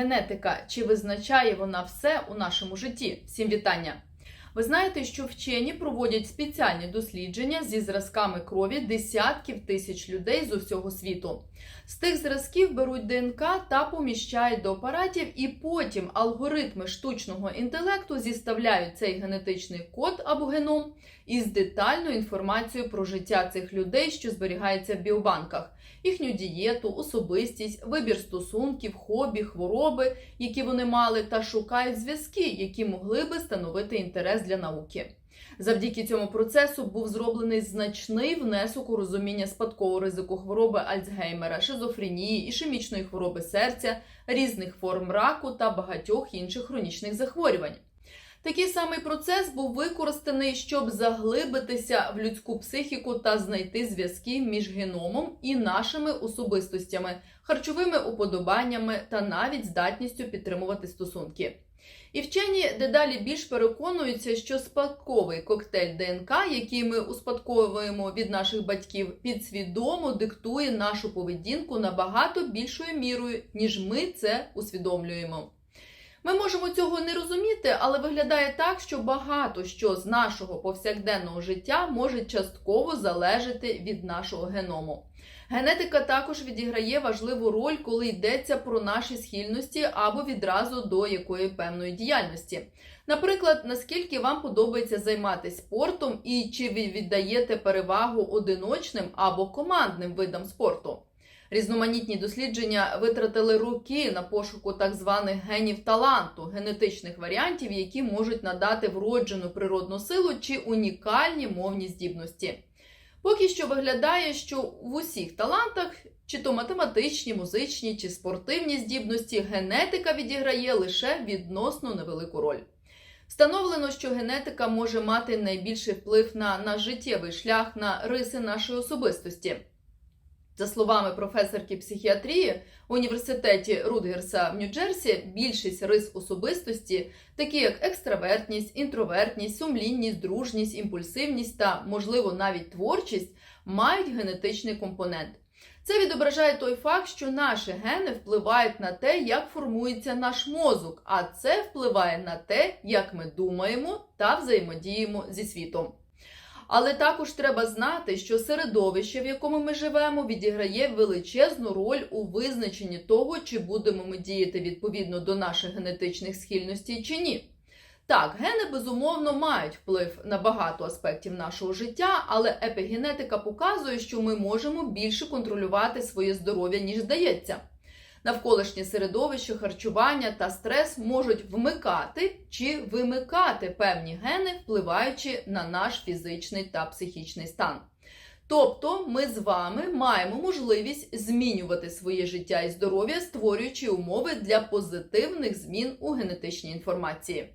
Генетика чи визначає вона все у нашому житті? Всім вітання! Ви знаєте, що вчені проводять спеціальні дослідження зі зразками крові десятків тисяч людей з усього світу. З тих зразків беруть ДНК та поміщають до апаратів, і потім алгоритми штучного інтелекту зіставляють цей генетичний код або геном із детальною інформацією про життя цих людей, що зберігається в біобанках, їхню дієту, особистість, вибір стосунків, хобі, хвороби, які вони мали, та шукають зв'язки, які могли би становити інтерес для науки. Завдяки цьому процесу був зроблений значний внесок у розуміння спадкового ризику хвороби Альцгеймера, шизофренії, ішемічної хвороби серця, різних форм раку та багатьох інших хронічних захворювань. Такий самий процес був використаний, щоб заглибитися в людську психіку та знайти зв'язки між геномом і нашими особистостями, харчовими уподобаннями та навіть здатністю підтримувати стосунки. І вчені дедалі більш переконуються, що спадковий коктейль ДНК, який ми успадковуємо від наших батьків, підсвідомо диктує нашу поведінку набагато більшою мірою, ніж ми це усвідомлюємо. Ми можемо цього не розуміти, але виглядає так, що багато що з нашого повсякденного життя може частково залежати від нашого геному. Генетика також відіграє важливу роль, коли йдеться про наші схильності або відразу до якої певної діяльності. Наприклад, наскільки вам подобається займатися спортом і чи ви віддаєте перевагу одиночним або командним видам спорту. Різноманітні дослідження витратили роки на пошуку так званих генів таланту, генетичних варіантів, які можуть надати вроджену природну силу чи унікальні мовні здібності. Поки що виглядає, що в усіх талантах, чи то математичні, музичні чи спортивні здібності, генетика відіграє лише відносно невелику роль. Встановлено, що генетика може мати найбільший вплив на наш життєвий шлях на риси нашої особистості. За словами професорки психіатрії в університеті Рутгерса в Нью-Джерсі, більшість рис особистості, такі як екстравертність, інтровертність, сумлінність, дружність, імпульсивність та, можливо, навіть творчість, мають генетичний компонент. Це відображає той факт, що наші гени впливають на те, як формується наш мозок, а це впливає на те, як ми думаємо та взаємодіємо зі світом. Але також треба знати, що середовище, в якому ми живемо, відіграє величезну роль у визначенні того, чи будемо ми діяти відповідно до наших генетичних схильностей чи ні. Так, гени безумовно мають вплив на багато аспектів нашого життя, але епігенетика показує, що ми можемо більше контролювати своє здоров'я, ніж здається. Навколишнє середовище, харчування та стрес можуть вмикати чи вимикати певні гени, впливаючи на наш фізичний та психічний стан. Тобто ми з вами маємо можливість змінювати своє життя і здоров'я, створюючи умови для позитивних змін у генетичній інформації.